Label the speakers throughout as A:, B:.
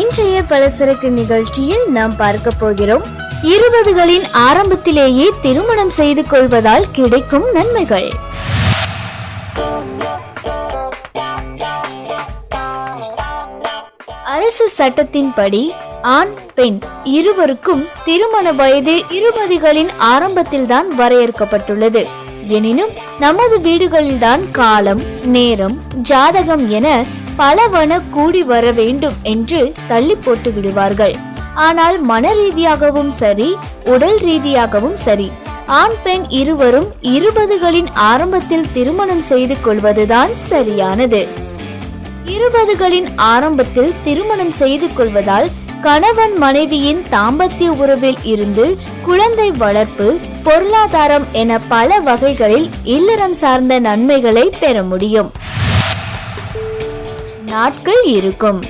A: இன்றைய பலசரக்கு நிகழ்ச்சியில் நாம் பார்க்க போகிறோம். இருபதுகளின் ஆரம்பத்திலேயே திருமணம் செய்து கொள்வதால் கிடைக்கும் நன்மைகள். அரசு சட்டத்தின்படி ஆண் பெண் இருவருக்கும் திருமண வயது இருபதுகளின் ஆரம்பத்தில்தான் வரையறுக்கப்பட்டுள்ளது. எனினும் நமது வீடுகளில்தான் காலம் நேரம் ஜாதகம் என பலவன கூடி வர வேண்டும் என்று தள்ளி போட்டு விடுவார்கள். ஆனால் மன ரீதியாகவும் சரி உடல் ரீதியாகவும் சரி ஆண் பெண் இருவரும் இருபதுகளின் ஆரம்பத்தில் திருமணம் செய்து கொள்வதுதான் சரியானது. இருபதுகளின் ஆரம்பத்தில் திருமணம் செய்து கொள்வதால் கணவன் மனைவியின் தாம்பத்திய உறவில் இருந்து குழந்தை வளர்ப்பு பொருளாதாரம் என பல வகைகளில் இல்லறம் சார்ந்த நன்மைகளை பெற முடியும். நாட்கள் இருக்கும்.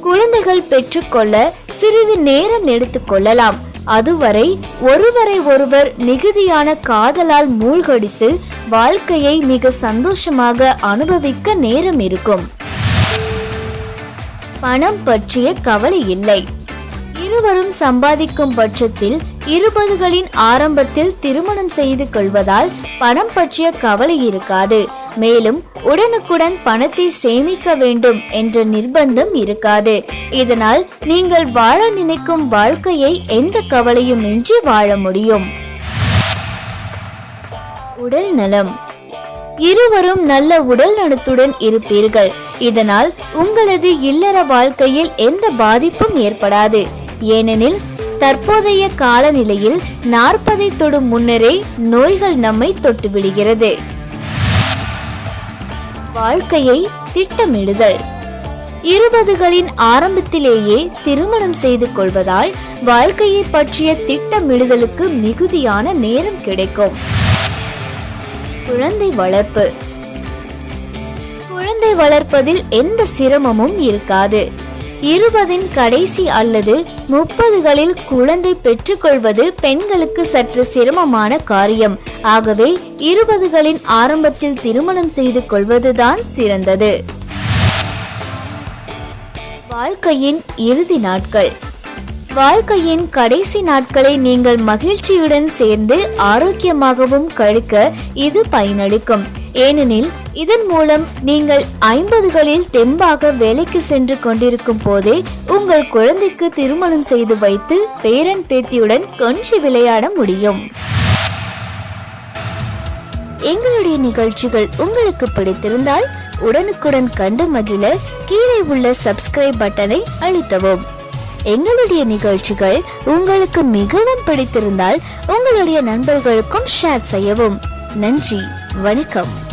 A: குழந்தைகள் பெற்றுக்கொள்ள சிறிது நேரம் எடுத்துக்கொள்ளலாம் அதுவரை ஒருவரை ஒருவர் மிகுதியான காதலால் மூழ்கடித்து வாழ்க்கையை மிக சந்தோஷமாக அனுபவிக்க நேரம் இருக்கும். பணம் பற்றிய கவலை இல்லை. இருவரும் சம்பாதிக்கும் பட்சத்தில் இருபதுகளின் ஆரம்பத்தில் திருமணம் செய்து கொள்வதால் பணம் பற்றிய கவலை இருக்காது. மேலும் உடனுக்குடன் பணத்தை சேமிக்க வேண்டும் என்ற நிர்பந்தம் இருக்காது. இதனால் நீங்கள் வாழ நினைக்கும் வாழ்க்கையை எந்த கவலையும் இன்றி வாழ முடியும். உடல் நலம். இருவரும் நல்ல உடல் நலத்துடன் இருப்பீர்கள். இதனால் உங்களது இல்லற வாழ்க்கையில் எந்த பாதிப்பும் ஏற்படாது. ஏனெனில் தற்போதைய காலநிலையில் நாற்பதை தொடும் முன்னரே நோய்கள் நம்மை தொட்டுவிடுகிறது. வாழ்க்கையை திட்டமிடுதல். இருபதுகளின் ஆரம்பத்திலேயே திருமணம் செய்து கொள்வதால் வாழ்க்கையை பற்றிய திட்டமிடுதலுக்கு மிகுதியான நேரம் கிடைக்கும். குழந்தை வளர்ப்பு. குழந்தை வளர்ப்பதில் எந்த சிரமமும் இருக்காது. இருபதின் கடைசி அல்லது முப்பதுகளில் குழந்தை பெற்றுக்கொள்வது பெண்களுக்கு சற்று சிரமமான காரியம். ஆகவே இருபதுகளின் ஆரம்பத்தில் திருமணம் செய்து கொள்வதுதான் சிறந்தது. வாழ்க்கையின் இறுதி நாட்கள். வாழ்க்கையின் கடைசி நாட்களை நீங்கள் மகிழ்ச்சியுடன் சேர்ந்து ஆரோக்கியமாகவும் கழிக்க இது பயனளிக்கும். ஏனெனில் இதன் மூலம் நீங்கள் ஐம்பதுகளில் தெம்பாக வேலைக்கு சென்று கொண்டிருக்கும் போதே உங்கள் குழந்தைக்கு திருமணம் செய்து வைத்து பேரன் பேத்தியுடன் கொஞ்சி விளையாட முடியும். எங்களுடைய நிகழ்ச்சிகள் உங்களுக்கு பிடித்திருந்தால் உடனுக்குடன் கண்டு மகிழ கீழே உள்ள சப்ஸ்கிரைப் பட்டனை அழுத்தவும். எங்களுடைய நிகழ்ச்சிகள் உங்களுக்கு மிகவும் பிடித்திருந்தால் உங்களுடைய நண்பர்களுக்கும் ஷேர் செய்யவும். நன்றி. வணக்கம்.